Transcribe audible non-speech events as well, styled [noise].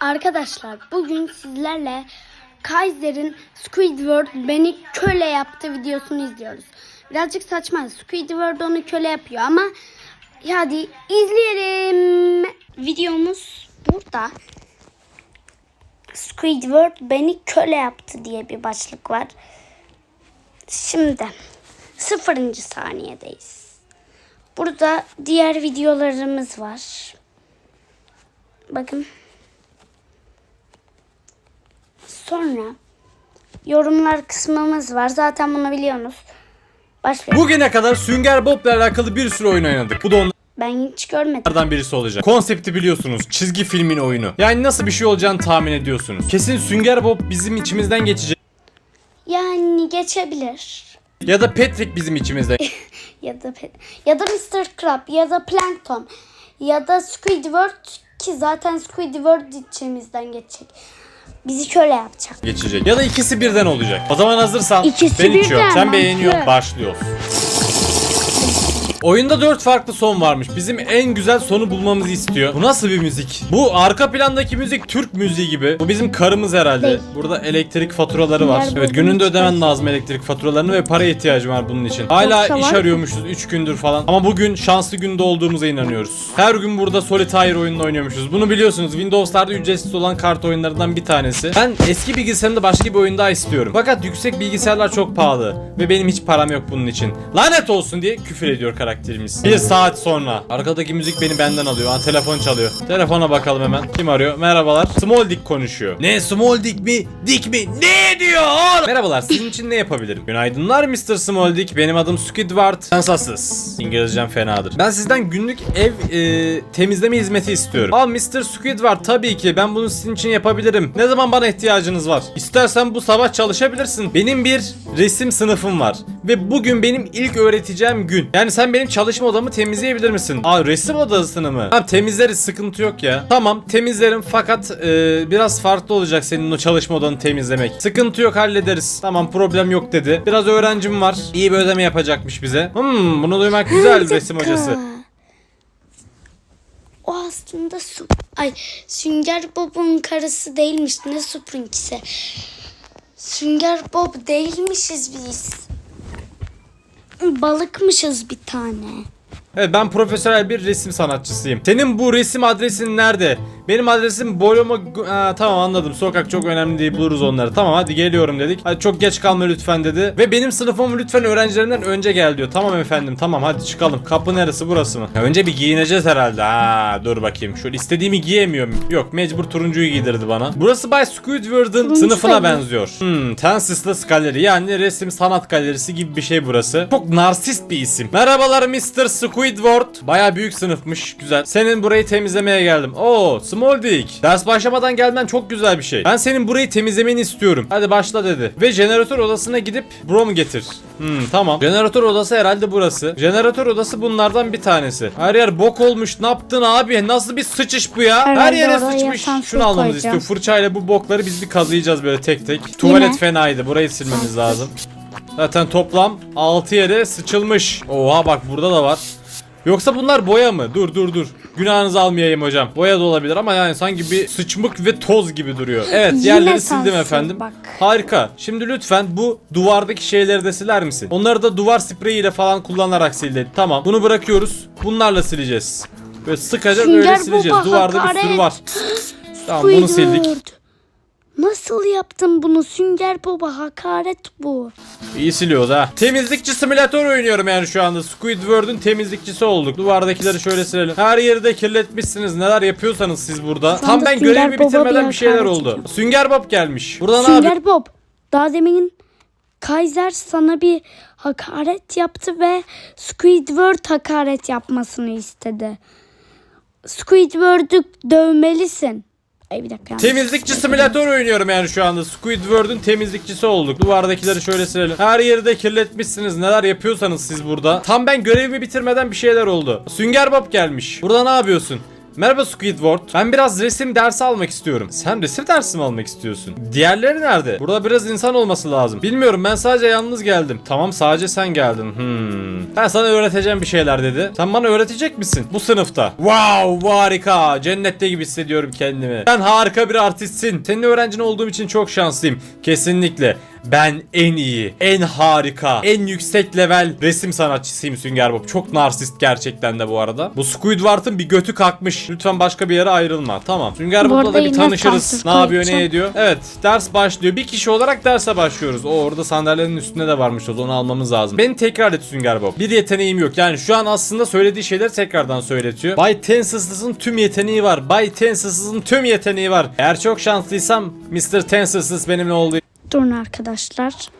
Arkadaşlar bugün sizlerle Kaiser'in Squidward beni köle yaptı videosunu izliyoruz. Birazcık saçma. Squidward onu köle yapıyor ama hadi izleyelim. Videomuz burada. Squidward beni köle yaptı diye bir başlık var. Şimdi sıfırıncı saniyedeyiz. Burada diğer videolarımız var. Bakın. Sonra yorumlar kısmımız var. Zaten bunu biliyorsunuz. Başlayalım. Bugüne kadar Sünger Bob'la alakalı bir sürü oyun oynadık. Bu da Ben hiç görmedim. onlardan birisi olacak. Konsepti biliyorsunuz. Çizgi filmin oyunu. Yani nasıl bir şey olacağını tahmin ediyorsunuz. Kesin Sünger Bob bizim içimizden geçecek. Yani geçebilir. Ya da Patrick bizim içimizden [laughs] Ya da ya da Mr. Crab ya da Plankton ya da Squidward ki zaten Squidward içimizden geçecek. Bizi köle yapacak. geçecek. Ya da ikisi birden olacak. O zaman hazırsan İkisi ben içiyorum. birden, Sen beğeniyorsun. mantıklı. Başlıyoruz. Oyunda dört farklı son varmış. Bizim en güzel sonu bulmamızı istiyor. Bu nasıl bir müzik? Bu arka plandaki müzik Türk müziği gibi. Bu bizim karımız herhalde. Burada elektrik faturaları var. Evet gününde ödemen lazım elektrik faturalarını ve para ihtiyacım var bunun için. Hala iş arıyormuşuz 3 gündür falan. Ama bugün şanslı günde olduğumuza inanıyoruz. Her gün burada Solitaire oyununu oynuyormuşuz. Bunu biliyorsunuz. Windows'larda ücretsiz olan kart oyunlarından bir tanesi. Ben eski bilgisayarımda başka bir oyun daha istiyorum. Fakat yüksek bilgisayarlar çok pahalı. Ve benim hiç param yok bunun için. Lanet olsun diye küfür ediyor karakterimiz. Bir saat sonra. Arkadaki müzik beni benden alıyor. Ha, telefon çalıyor. Telefona bakalım hemen. Kim arıyor? Merhabalar. Small Dick konuşuyor. Ne Small Dick mi? Dick mi? Ne diyor? Merhabalar. Sizin için ne yapabilirim? Günaydınlar Mr. Small Dick. Benim adım Squidward. Sensatsız. İngilizcem fenadır. Ben sizden günlük ev e, temizleme hizmeti istiyorum. Aa Mr. Squidward tabii ki. Ben bunu sizin için yapabilirim. Ne zaman bana ihtiyacınız var? İstersen bu sabah çalışabilirsin. Benim bir resim sınıfım var. Ve bugün benim ilk öğreteceğim gün. Yani sen benim çalışma odamı temizleyebilir misin? Aa resim odasını mı? Tamam temizleriz sıkıntı yok ya. Tamam temizlerim fakat e, biraz farklı olacak senin o çalışma odanı temizlemek. Sıkıntı yok hallederiz. Tamam problem yok dedi. Biraz öğrencim var. İyi bir ödeme yapacakmış bize. Hmm bunu duymak güzel Bir resim hocası. O aslında su ay Sünger Bob'un karısı değilmiş. Ne Sprinx'i? Sünger Bob değilmişiz biz. Balıkmışız bir tane. Evet ben profesyonel bir resim sanatçısıyım. Senin bu resim adresin nerede? Benim adresim Boloma... Ha, tamam anladım. Sokak çok önemli değil. Buluruz onları. Tamam hadi geliyorum dedik. Hadi çok geç kalma lütfen dedi. Ve benim sınıfım lütfen öğrencilerinden önce gel diyor. Tamam efendim tamam hadi çıkalım. Kapı neresi burası mı? Ya önce bir giyineceğiz herhalde. Ha dur bakayım. Şöyle istediğimi giyemiyorum. Yok mecbur turuncuyu giydirdi bana. Burası Bay Squidward'ın sınıfına benziyor. Hmm, Tensis'les galeri yani resim sanat galerisi gibi bir şey burası. Çok narsist bir isim. Merhabalar Mr. Squidward. Baya büyük sınıfmış. Güzel. Senin burayı temizlemeye geldim. Oo, Small Dick. Ders başlamadan gelmen çok güzel bir şey. Ben senin burayı temizlemeni istiyorum. Hadi başla dedi. Ve jeneratör odasına gidip brom getir. Hmm, tamam. Jeneratör odası herhalde burası. Jeneratör odası bunlardan bir tanesi. Her yer bok olmuş. Ne yaptın abi? Nasıl bir sıçış bu ya? Her yere oraya sıçmış. Şunu almamızı koyacağım. istiyor. Fırçayla bu bokları biz bir kazıyacağız böyle tek tek. Tuvalet fenaydı. Burayı silmemiz lazım. Zaten toplam 6 yere sıçılmış. Oha bak burada da var. Yoksa bunlar boya mı? Dur dur dur. Günahınızı almayayım hocam. Boya da olabilir ama yani sanki bir sıçmık ve toz gibi duruyor. Evet Yine yerleri sansür, sildim efendim. bak. Harika. Şimdi lütfen bu duvardaki şeyleri de siler misin? Onları da duvar spreyiyle falan kullanarak sil dedi. Tamam. Bunu bırakıyoruz. Bunlarla sileceğiz. Böyle sıkacak Sünger öyle sileceğiz. Duvarda bir hakaret. sürü var. Tamam bunu sildik. Squidward. Nasıl yaptın bunu? Sünger Bob'a hakaret bu. İyi siliyoruz ha. Temizlikçi simülatör oynuyorum yani şu anda. Squidward'ın temizlikçisi olduk. Duvardakileri şöyle silelim. Her yeri de kirletmişsiniz. Neler yapıyorsanız siz burada. Şu Tam anda ben Sünger görevimi Bob'a bitirmeden bir bir şeyler hakaret oldu. ediyor. Sünger Bob gelmiş. Burada ne yapıyor? Sünger Bob. Daha demin Kaiser sana bir hakaret yaptı ve Squidward hakaret yapmasını istedi. Squidward'ı dövmelisin. Ay bir dakika. Temizlikçi simülatör oynuyorum yani şu anda. Squidward'ın temizlikçisi olduk. Duvardakileri şöyle silelim. Her yeri de kirletmişsiniz. Neler yapıyorsanız siz burada. Tam ben görevimi bitirmeden bir şeyler oldu. Sünger Bob gelmiş. Burada ne yapıyorsun? Merhaba Squidward. Ben biraz resim dersi almak istiyorum. Sen resim dersi mi almak istiyorsun? Diğerleri nerede? Burada biraz insan olması lazım. Bilmiyorum ben sadece yalnız geldim. Tamam sadece sen geldin. Hmm. Ben sana öğreteceğim bir şeyler dedi. Sen bana öğretecek misin? Bu sınıfta. Wow harika. Cennette gibi hissediyorum kendimi. Sen harika bir artistsin. Senin öğrencin olduğum için çok şanslıyım. Kesinlikle. Ben en iyi, en harika, en yüksek level resim sanatçısıyım Sünger Bob. Çok narsist gerçekten de bu arada. Bu Squidward'ın bir götü kalkmış. Lütfen başka bir yere ayrılma. Tamam. Sünger Bob'la da bir tanışırız. Ne yapıyor, ne ediyor? Evet, ders başlıyor. Bir kişi olarak derse başlıyoruz. O orada sandalyenin üstünde de varmış o onu almamız lazım. Beni tekrar et Sünger Bob. Bir yeteneğim yok. Yani şu an aslında söylediği şeyleri tekrardan söyletiyor. Bay Tenseless'ın tüm yeteneği var. Bay Tenseless'ın tüm yeteneği var. Eğer çok şanslıysam Mr. Tenseless benimle olduğu Durun arkadaşlar.